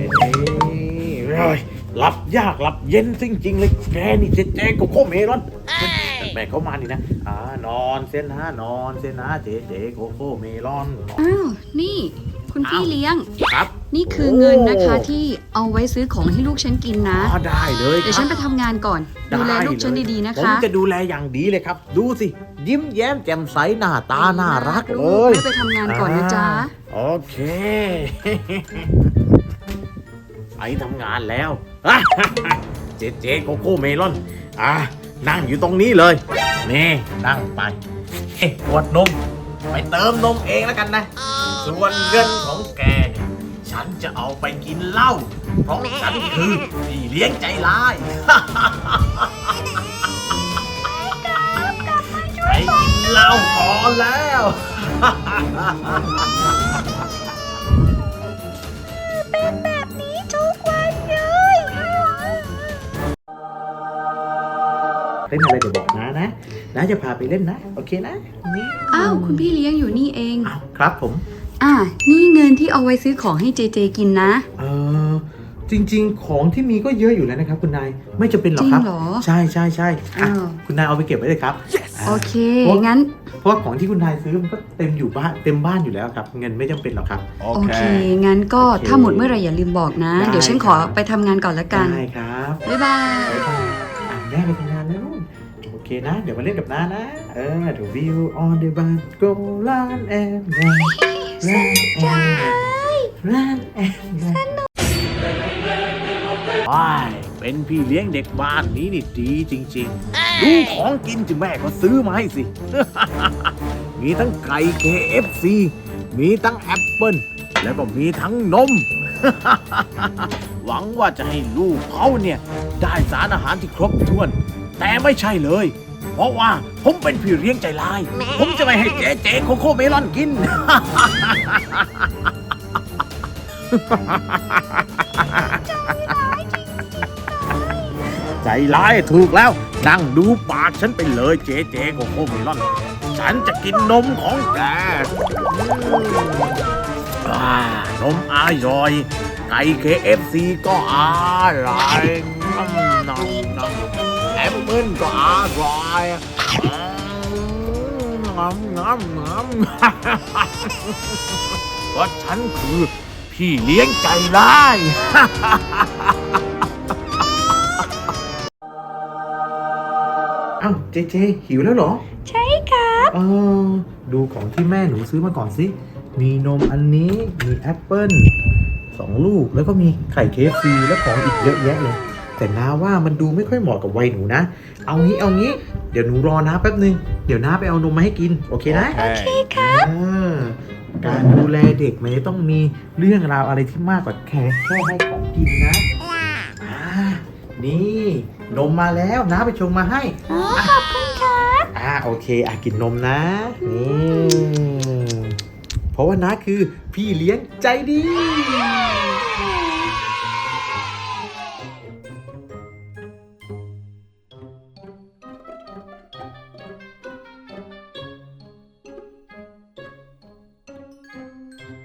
นี่เฮ้ยหลับยากหลับเย็นจริงๆเลยแกนี่เจ๊เจ๊โกโก้เมลอนแม่เขามานี่นะอ่านอนเส้นนะนอนเส้นนะเจ๊เจ๊โกโก้เมลอน อ้าว นี่ คุณพี่อ้าวเลี้ยง ครับ นี่คือเงินนะคะที่เอาไว้ซื้อของให้ลูกฉันกินนะ อ๋อได้เลยเดี๋ยวคฉัรันบไปทำงานก่อน ดูแลลูกฉันดีๆนะผมคะจะดูแลอย่างดีเลยครับ ดูสิ ยิ้มแย้มแจ่มใสหน้าตาน่ารักลูเลกยไม่ไปทำงานก่อนนะจ๊ะ โอเค ไปทำงานแล้วเจ๊เจ๊โกโก้เมลอน อะนั่งอยู่ตรงนี้เลย นี่นั่งไปเอ๊ะปวดนม ไปเติมนมเองแล้วกันนะ ส่วนเงินของแกเนี่ยฉันจะเอาไปกินเหล้า เพราะฉันคือพี่เลี้ยงใจร้ายไปกินเหล้าก่อนแล้ว เล่นอะไรเดี๋ยวบอกนะนะนะจะพาไปเล่นนะ โอเคนะนี่อ้าวคุณพี่เลี้ยงอยู่นี่เอง อ้าวครับผม อ่า นี่เงินที่เอาไว้ซื้อของให้เจเจกินนะ เออจริง ๆ ของที่มีก็เยอะอยู่แล้วนะครับ คุณนายไม่จะเป็นหรอกครับ จริงเหรอใช่ใช่ใช่อะอ้าว คุณนายเอาไปเก็บไว้เลยครับา โอเคเพราะงั้น เพราะว่าของที่คุณนายซื้อมันก็เต็มอยู่บ้านเต็มบ้านอยู่แล้วครับ เงินไม่จำเป็นหรอกครับ โอเคงั้นก็โอเคถ้าหมดเมื่อไหร่อย่าลืมบอกนะ ได้เดี๋ยวฉันขอไปทำงานก่อนละกัน ได้ครับบ๊ายบายบ๊ายบายอะแม่ไปทำงานแล้วลูกโอ เคนะ เดี๋ยวมาเล่นกับน้านะ เออ The view on the bar go run and run run and run run and run ว้ายเป็นพี่เลี้ยงเด็กบ้านนี้นี่ดีจริงๆ ดูของกินจิแม่ก็ซื้อมาให้สิ มีทั้งไก่ KFC มีทั้งแอปเปิลแล้วก็มีทั้งนม หวังว่าจะให้ลูกเขาเนี่ยได้สารอาหารที่ครบถ้วน แต่ไม่ใช่เลย เพราะว่าผมเป็นพี่เลี้ยงใจลาย ผมจะไม่ให้เจ๊เจ๊โคโค่เมลอนกิน ใจร้ายถูกแล้วนั่งดูปากฉันไปเลยเจ๊เจ๊โกโก้เมลอน ฉันจะกินนมของแกอืมอ่านมอร่อย ไก่ KFC ก็อร่อยน้ำน้ำน้ำแอปเปิ้ลก็อร่อยน้ำน้ำน้ำเพราะฉันคือพี่เลี้ยงใจร้ายอ้าวเจเจหิวแล้วเหรอ ใช่ครับ เออ ดูของที่แม่หนูซื้อมาก่อนสิ มีนมอันนี้ มีแอปเปิ้ล สองลูก แล้วก็มีไข่เคฟซีและของอีกเยอะแยะเลย แต่น้าว่ามันดูไม่ค่อยเหมาะกับวัยหนูนะ เอางี้เอางี้ เดี๋ยวหนูรอน้าแป๊บนึง เดี๋ยวน้าไปเอานมมาให้กิน โอเคนะ โอเคครับการดูแลเด็กมันจะต้องมีเรื่องราวอะไรที่มากกว่าแค่แค่ให้ของกินนะอ่านี่นมมาแล้วน้าไปชงมาให้อ๋อขอบคุณครับ อ่าโอเค อะกินนมนะ นี่ เพราะว่าน้าคือพี่เลี้ยงใจดี